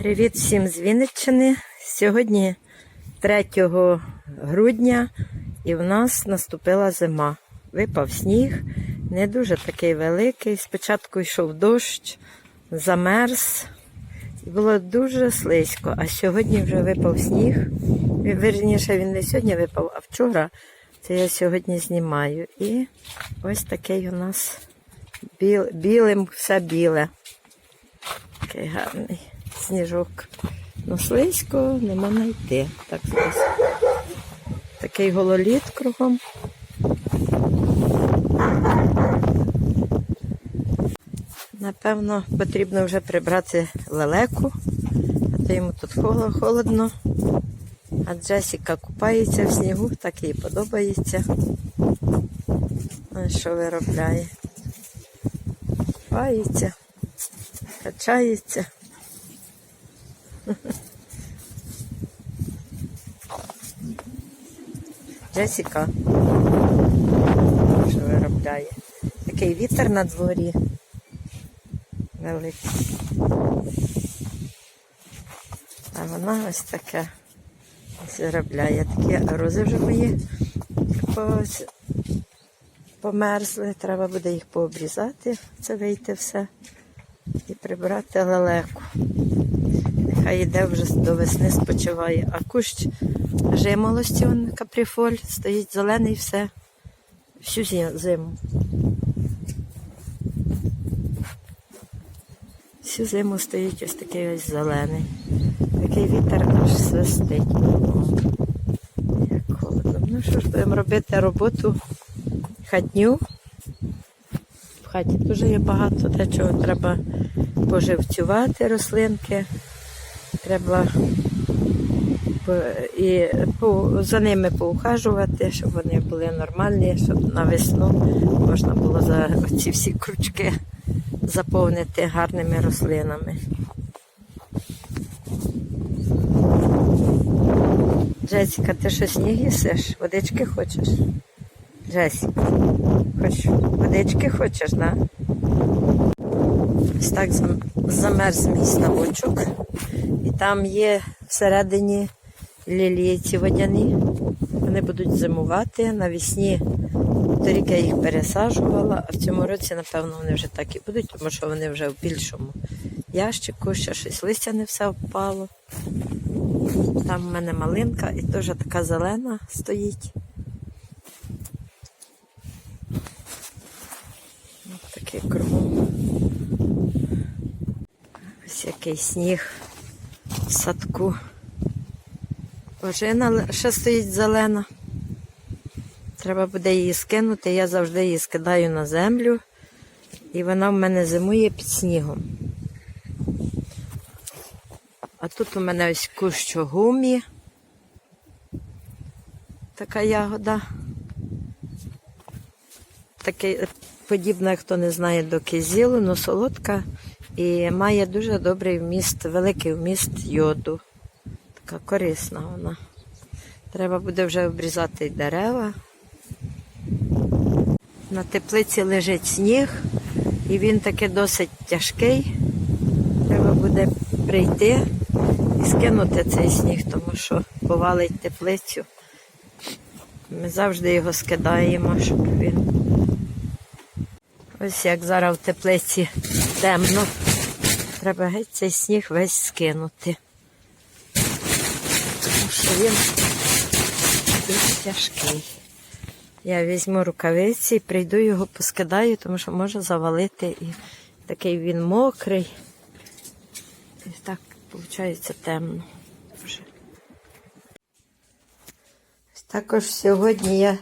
Привіт всім з Вінниччини. Сьогодні 3 грудня і в нас наступила зима. Випав сніг, не дуже такий великий. Спочатку йшов дощ, замерз. І було дуже слизько, а сьогодні вже випав сніг. Вірніше, він не сьогодні випав, а вчора. Це я сьогодні знімаю. І ось такий у нас біл, білим все біле. Такий гарний сніжок. Ну, слизько нема знайти. Так. Такий гололід кругом. Напевно, потрібно вже прибрати лелеку, а то йому тут холодно. А Джесіка купається в снігу, так їй подобається. Що виробляє? Купається, качається. Джесіка. Що виробляє? Такий вітер на дворі. Великий. А вона ось таке виробляє. Такі рози вже мої померзли. Треба буде їх пообрізати, це вийти все. І прибрати лелеку. Нехай йде вже до весни спочиває. А кущ жимолості, он капріфоль, стоїть зелений все. Всю зиму. Всю зиму стоїть ось такий ось зелений. Такий вітер аж свистить. Як холодно. Ну що ж, будемо робити роботу хатню. В хаті дуже є багато дечого треба поживцювати рослинки. Треба і за ними поухажувати, щоб вони були нормальні, щоб на весну можна було за ці всі крючки заповнити гарними рослинами. Джесіка, ти що сніг їсиш? Водички хочеш? Джесіка, хоч водички хочеш, да? Ось так замерз мій ставочок. Там є всередині лілії ці водяні. Вони будуть зимувати навесні. Торік я їх пересаджувала, а в цьому році, напевно, вони вже так і будуть, тому що вони вже в більшому ящику, ще щось листя не все впало. Там в мене малинка і теж така зелена стоїть. Ось такий кругом. Ось який сніг в садку. Ожина ще стоїть зелена. Треба буде її скинути. Я завжди її скидаю на землю. І вона в мене зимує під снігом. А тут у мене ось кущ гумі. Така ягода. Такий, подібна, хто не знає, до кизілу, але солодка і має дуже добрий вміст, великий вміст йоду. Така корисна вона. Треба буде вже обрізати дерева. На теплиці лежить сніг, і він таки досить тяжкий. Треба буде прийти і скинути цей сніг, тому що повалить теплицю. Ми завжди його скидаємо, щоб він. Ось як зараз в теплиці темно. Треба геть цей сніг весь скинути. Тому що він дуже тяжкий. Я візьму рукавиці і прийду його поскидаю, тому що може завалити і такий він мокрий. І так, виходить, темно. Ось Також сьогодні я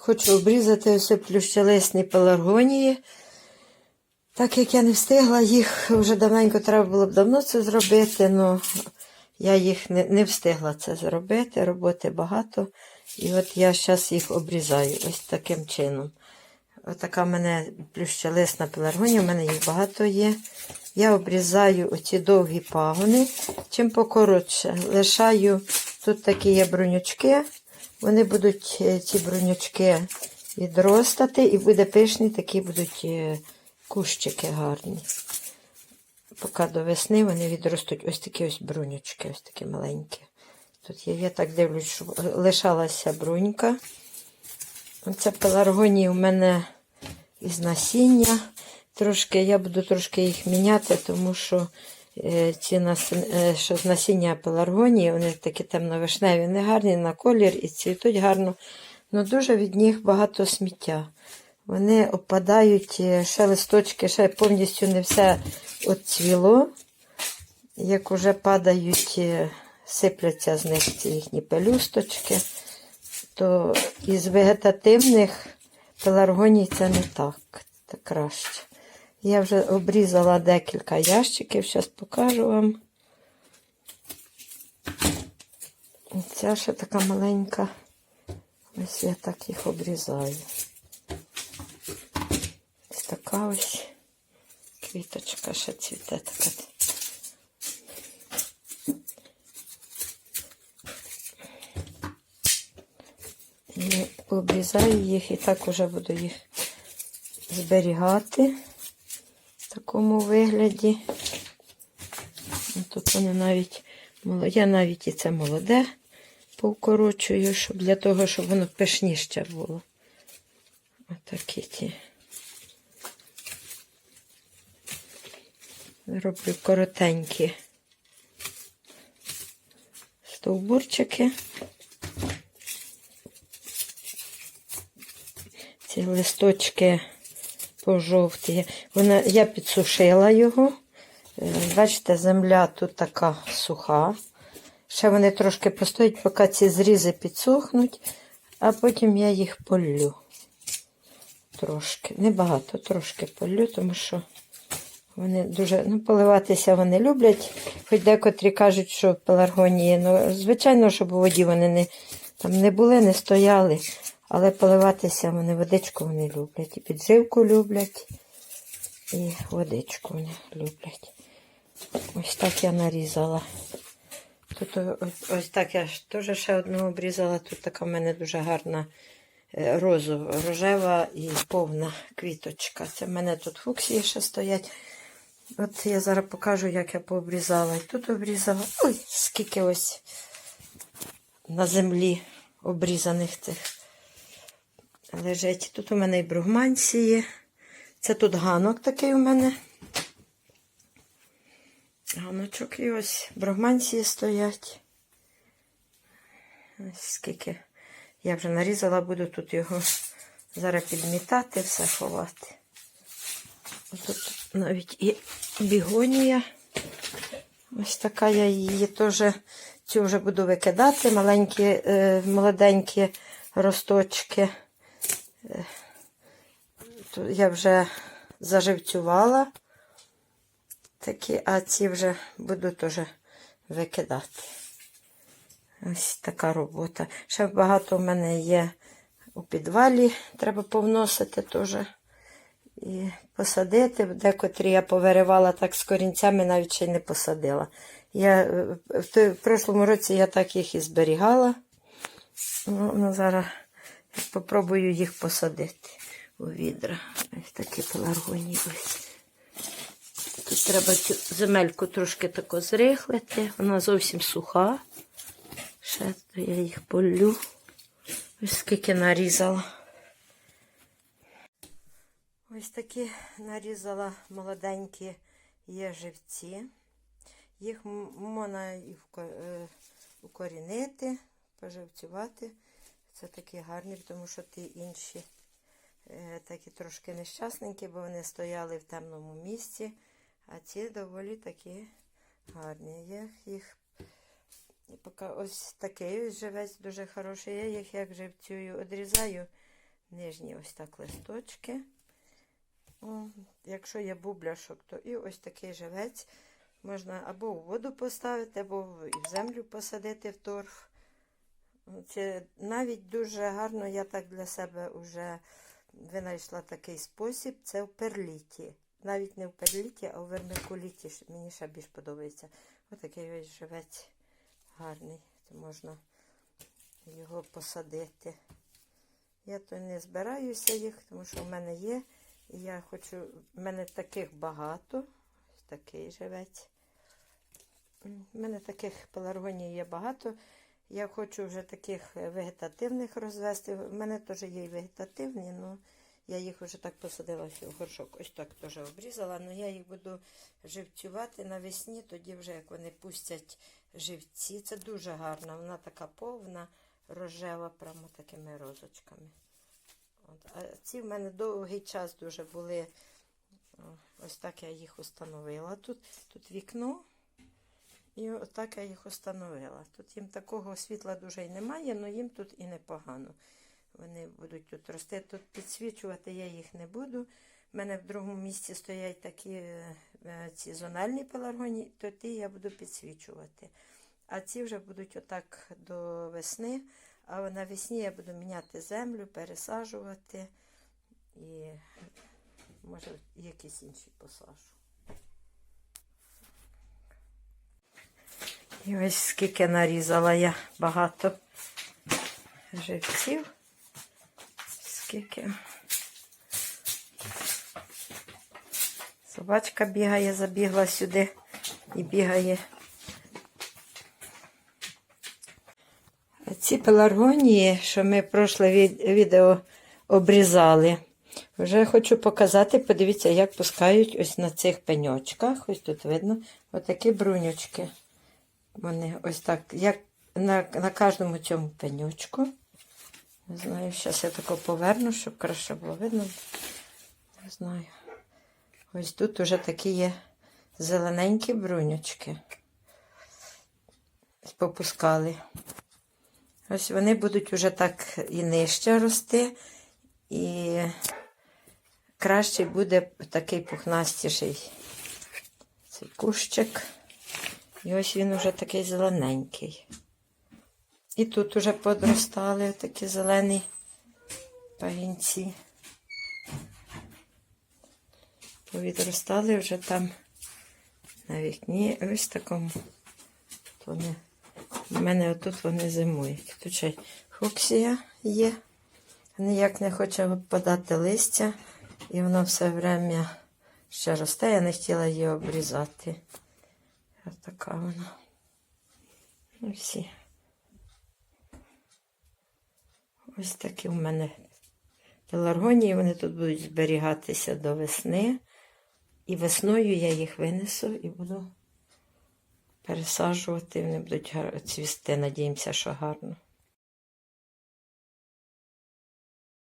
хочу обрізати ось плющелисні пеларгонії. Так як я не встигла їх, вже давненько треба було б давно це зробити, але я їх не, не встигла це зробити, роботи багато. І от я зараз їх обрізаю ось таким чином. Ось така в мене плющелисна пеларгонія, у мене їх багато є. Я обрізаю оці довгі пагони, чим покоротше. Лишаю, тут такі є бронючки, вони будуть е, ці бронючки відростати, і буде пишні, такі будуть е, кущики гарні. поки до весни вони відростуть ось такі ось брунючки, ось такі маленькі. Тут є, я так дивлюсь, що лишалася брунька. Оце пеларгонії у мене із насіння. Трошки, я буду трошки їх міняти, тому що ці нас, е, що з насіння пеларгонії, вони такі темно-вишневі, вони гарні на колір і цвітуть гарно. але дуже від них багато сміття. Вони опадають, е, ще листочки, ще повністю не все отцвіло. Як уже падають, е, сипляться з них ці їхні пелюсточки, то із вегетативних пеларгоній це не так, це краще. Я вже обрізала декілька ящиків, зараз покажу вам. Ця ще така маленька. Ось я так їх обрізаю. Ось така ось квіточка ще цвіте така. І обрізаю їх і так уже буду їх зберігати такому вигляді. Ну, Тут вони навіть я навіть і це молоде повкорочую, щоб для того, щоб воно пишніше було. Отакі ті. Роблю коротенькі стовбурчики. Ці листочки пожовті. Вона, я підсушила його. Е, Бачите, земля тут така суха. Ще вони трошки постоять, поки ці зрізи підсохнуть, а потім я їх полю. Трошки. Небагато, трошки полю, тому що вони дуже, ну, поливатися вони люблять. Хоч декотрі кажуть, що пеларгонії, ну, звичайно, щоб у воді вони не, там не були, не стояли. Але поливатися вони водичку вони люблять. І підживку люблять, і водичку вони люблять. Ось так я нарізала. Тут ось, ось так я теж ще одну обрізала. Тут така в мене дуже гарна е, розова, рожева і повна квіточка. Це в мене тут фуксії ще стоять. От я зараз покажу, як я пообрізала. І тут обрізала. Ой, скільки ось на землі обрізаних цих лежить. Тут у мене і бругмансії. Це тут ганок такий у мене. Ганочок і ось бругмансії стоять. Ось скільки я вже нарізала, буду тут його зараз підмітати, все ховати. Тут навіть і бігонія. Ось така я її теж цю вже буду викидати. Маленькі, е, молоденькі росточки. Е, я вже заживцювала такі, а ці вже буду теж викидати. Ось така робота. Ще багато в мене є у підвалі, треба повносити теж. І посадити. Декотрі я повиривала так з корінцями, навіть ще й не посадила. Я, е, в, в прошлому році я так їх і зберігала. Ну, ну, зараз я спробую їх посадити у відра. Ось такі пеларгонії. Тут треба цю земельку трошки тако зрихлити. Вона зовсім суха. Ще то я їх полю. Ось скільки нарізала. Ось такі нарізала молоденькі є живці. Їх можна і е, укорінити, поживцювати. Це такі гарні, тому що ті інші е, такі трошки нещасненькі, бо вони стояли в темному місці. А ці доволі такі гарні. Я їх поки ось такий живець дуже хороший. Я їх як живцюю, одрізаю нижні ось так листочки. О, якщо є бубляшок, то і ось такий живець можна або у воду поставити, або і в землю посадити в торф. Це навіть дуже гарно я так для себе вже винайшла такий спосіб. Це в перліті. Навіть не в перліті, а в вермикуліті. Мені ще більш подобається. Ось такий ось живець гарний. Це можна його посадити. Я то не збираюся їх, тому що в мене є. І я хочу, в мене таких багато. такий живець. У мене таких пеларгоній є багато. Я хочу вже таких е, вегетативних розвести. У мене теж є вегетативні, але я їх вже так посадила в горшок. Ось так теж обрізала. але я їх буду живцювати навесні, тоді вже як вони пустять живці. Це дуже гарно. Вона така повна, рожева, прямо такими розочками. От. А ці в мене довгий час дуже були. Ось так я їх установила. Тут, тут вікно. І отак я їх установила. Тут їм такого світла дуже і немає, але їм тут і непогано. Вони будуть тут рости. Тут підсвічувати я їх не буду. У мене в другому місці стоять такі е, е, ці зональні пеларгонії, то ті я буду підсвічувати. А ці вже будуть отак до весни. А навесні я буду міняти землю, пересаджувати і може якісь інші посажу. І ось скільки нарізала я багато живців. Скільки. Собачка бігає, забігла сюди і бігає. Ці пеларгонії, що ми прошле від- відео обрізали, вже хочу показати, подивіться, як пускають ось на цих пеньочках. Ось тут видно, отакі брунючки. Вони ось так, як на, на кожному цьому пенючку. Не знаю, зараз я тако поверну, щоб краще було видно. Не знаю. Ось тут уже такі є зелененькі брунючки. Ось Попускали. Ось вони будуть уже так і нижче рости, і краще буде такий пухнастіший цей кущик. І ось він уже такий зелененький. І тут уже подростали такі зелені пагінці. Повідростали вже там на вікні. Ось такому. Вони. У мене отут вони зимують. Тут ще фуксія є. Ніяк не хоче подати листя. І воно все время ще росте. Я не хотіла її обрізати. Ось така вона. Ну, всі. Ось такі в мене пеларгонії. Вони тут будуть зберігатися до весни. І весною я їх винесу і буду пересаджувати. Вони будуть цвісти. Надіємося, що гарно.